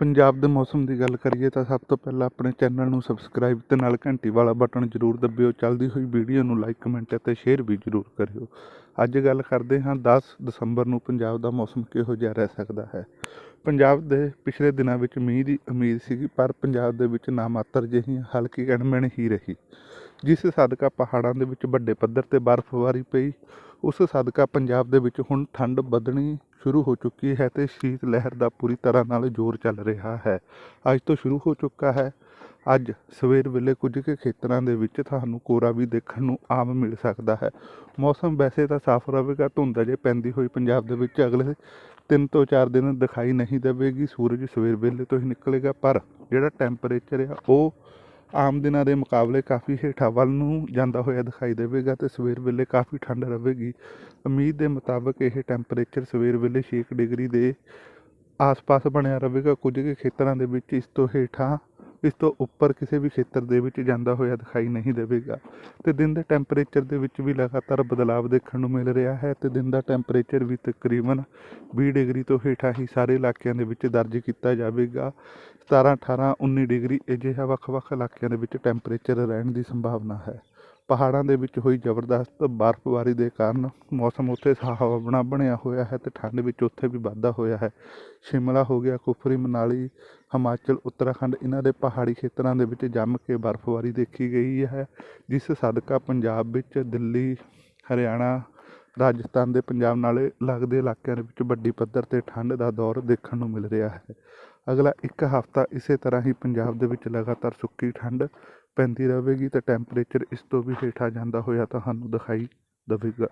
ਪੰਜਾਬ ਦੇ ਮੌਸਮ ਦੀ ਗੱਲ ਕਰੀਏ ਤਾਂ ਸਭ ਤੋਂ ਪਹਿਲਾਂ ਆਪਣੇ ਚੈਨਲ ਨੂੰ ਸਬਸਕ੍ਰਾਈਬ ਤੇ ਨਾਲ ਘੰਟੀ ਵਾਲਾ ਬਟਨ ਜ਼ਰੂਰ ਦਬਿਓ। ਚੱਲਦੀ ਹੋਈ ਵੀਡੀਓ ਨੂੰ ਲਾਈਕ ਕਮੈਂਟ ਅਤੇ ਸ਼ੇਅਰ ਵੀ ਜ਼ਰੂਰ ਕਰਿਓ। ਅੱਜ ਗੱਲ ਕਰਦੇ ਹਾਂ 10 ਦਸੰਬਰ ਨੂੰ ਪੰਜਾਬ ਦਾ ਮੌਸਮ ਕਿਹੋ ਜਿਹਾ ਰਹਿ ਸਕਦਾ ਹੈ। ਪੰਜਾਬ ਦੇ ਪਿਛਲੇ ਦਿਨਾਂ ਵਿੱਚ ਮੀਂਹ ਦੀ ਉਮੀਦ ਸੀਗੀ, ਪਰ ਪੰਜਾਬ ਦੇ ਵਿੱਚ ਨਾ ਮਾਤਰ ਜਿਹੀ ਹਲਕੀ ਕਣਮਣ ਹੀ ਰਹੀ। ਜਿਸ ਸਦਕਾ ਪਹਾੜਾਂ ਦੇ ਵਿੱਚ ਵੱਡੇ ਪੱਧਰ ਤੇ ਬਰਫ਼ਬਾਰੀ ਪਈ ਉਸ ਸਦਕਾ ਪੰਜਾਬ ਦੇ ਵਿੱਚ ਹੁਣ ਠੰਡ ਵਧਣੀ ਸ਼ੁਰੂ ਹੋ ਚੁੱਕੀ ਹੈ ਤੇ ਸ਼ੀਤ ਲਹਿਰ ਦਾ ਪੂਰੀ ਤਰ੍ਹਾਂ ਨਾਲ ਜ਼ੋਰ ਚੱਲ ਰਿਹਾ ਹੈ। ਅੱਜ ਤੋਂ ਸ਼ੁਰੂ ਹੋ ਚੁੱਕਾ ਹੈ। ਅੱਜ ਸਵੇਰ ਵੇਲੇ ਕੁਝ ਕੁ ਖੇਤਰਾਂ ਦੇ ਵਿੱਚ ਤੁਹਾਨੂੰ ਕੋਰਾ ਵੀ ਦੇਖਣ ਨੂੰ ਆਮ ਮਿਲ ਸਕਦਾ ਹੈ। ਮੌਸਮ ਵੈਸੇ ਤਾਂ ਸਾਫ਼ ਰਹੇਗਾ, ਧੁੰਦ ਅਜੇ ਪੈਂਦੀ ਹੋਈ ਪੰਜਾਬ ਦੇ ਵਿੱਚ ਅਗਲੇ ਤਿੰਨ ਤੋਂ ਚਾਰ ਦਿਨ ਦਿਖਾਈ ਨਹੀਂ ਦੇਵੇਗੀ। ਸੂਰਜ ਸਵੇਰ ਵੇਲੇ ਤੋਂ ਹੀ ਨਿਕਲੇਗਾ, ਪਰ ਜਿਹੜਾ ਟੈਂਪਰੇਚਰ ਆ ਉਹ ਆਮ ਦਿਨਾਂ ਦੇ ਮੁਕਾਬਲੇ ਕਾਫੀ ਹੇਠਾਂ ਵੱਲ ਨੂੰ ਜਾਂਦਾ ਹੋਇਆ ਦਿਖਾਈ ਦੇਵੇਗਾ ਤੇ ਸਵੇਰ ਵੇਲੇ ਕਾਫੀ ਠੰਡ ਰਹੇਗੀ। ਉਮੀਦ ਦੇ ਮੁਤਾਬਕ ਇਹ ਟੈਂਪਰੇਚਰ ਸਵੇਰ ਵੇਲੇ 6 ਡਿਗਰੀ ਦੇ ਆਸ-ਪਾਸ ਬਣਿਆ ਰਹੇਗਾ। ਕੁਝ ਕੁ ਖੇਤਰਾਂ ਦੇ ਵਿੱਚ ਇਸ ਤੋਂ ਹੇਠਾਂ ਇਸ ਤੋਂ ਉੱਪਰ ਕਿਸੇ ਵੀ ਖੇਤਰ ਦੇ ਵਿੱਚ ਜਾਂਦਾ ਹੋਇਆ ਦਿਖਾਈ ਨਹੀਂ ਦੇਵੇਗਾ। ਤੇ ਦਿਨ ਦੇ ਟੈਂਪਰੇਚਰ ਦੇ ਵਿੱਚ ਵੀ ਲਗਾਤਾਰ ਬਦਲਾਵ ਦੇਖਣ ਨੂੰ ਮਿਲ ਰਿਹਾ ਹੈ ਤੇ ਦਿਨ ਦਾ ਟੈਂਪਰੇਚਰ ਵੀ ਤਕਰੀਬਨ 20 ਡਿਗਰੀ ਤੋਂ ਹੇਠਾਂ ਹੀ ਸਾਰੇ ਇਲਾਕਿਆਂ ਦੇ ਵਿੱਚ ਦਰਜ ਕੀਤਾ ਜਾਵੇਗਾ। 17 18 19 ਡਿਗਰੀ ਅਜਿਹਾ ਵੱਖ-ਵੱਖ ਇਲਾਕਿਆਂ ਦੇ ਵਿੱਚ ਟੈਂਪਰੇਚਰ ਰਹਿਣ ਦੀ ਸੰਭਾਵਨਾ ਹੈ। ਪਹਾੜਾਂ ਦੇ ਵਿੱਚ ਹੋਈ ਜ਼ਬਰਦਸਤ ਬਰਫ਼ਬਾਰੀ ਦੇ ਕਾਰਨ ਮੌਸਮ ਉੱਥੇ ਸੁਹਾਵਣਾ ਬਣਿਆ ਹੋਇਆ ਹੈ ਅਤੇ ਠੰਡ ਵਿੱਚ ਉੱਥੇ ਵੀ ਵਾਧਾ ਹੋਇਆ ਹੈ। ਸ਼ਿਮਲਾ ਹੋ ਗਿਆ, ਕੁਫਰੀ, ਮਨਾਲੀ, ਹਿਮਾਚਲ, ਉੱਤਰਾਖੰਡ, ਇਹਨਾਂ ਦੇ ਪਹਾੜੀ ਖੇਤਰਾਂ ਦੇ ਵਿੱਚ ਜੰਮ ਕੇ ਬਰਫ਼ਬਾਰੀ ਦੇਖੀ ਗਈ ਹੈ, ਜਿਸ ਸਦਕਾ ਪੰਜਾਬ ਵਿੱਚ ਦਿੱਲੀ, ਹਰਿਆਣਾ, ਰਾਜਸਥਾਨ ਦੇ ਪੰਜਾਬ ਨਾਲ ਲੱਗਦੇ ਇਲਾਕਿਆਂ ਦੇ ਵਿੱਚ ਵੱਡੀ ਪੱਧਰ ਤੇ ਠੰਡ ਦਾ ਦੌਰ ਦੇਖਣ ਨੂੰ ਮਿਲ ਰਿਹਾ ਹੈ। ਅਗਲਾ ਇੱਕ ਹਫ਼ਤਾ ਇਸੇ ਤਰ੍ਹਾਂ ਹੀ ਪੰਜਾਬ ਦੇ ਵਿੱਚ ਲਗਾਤਾਰ ਸੁੱਕੀ ਠੰਡ ਪੈਂਦੀ ਰਹੇਗੀ ਤੇ ਟੈਂਪਰੇਚਰ ਇਸ ਤੋਂ ਵੀ ਹੇਠਾਂ ਜਾਂਦਾ ਹੋਇਆ ਤੁਹਾਨੂੰ ਦਿਖਾਈ ਦੇਵੇਗਾ।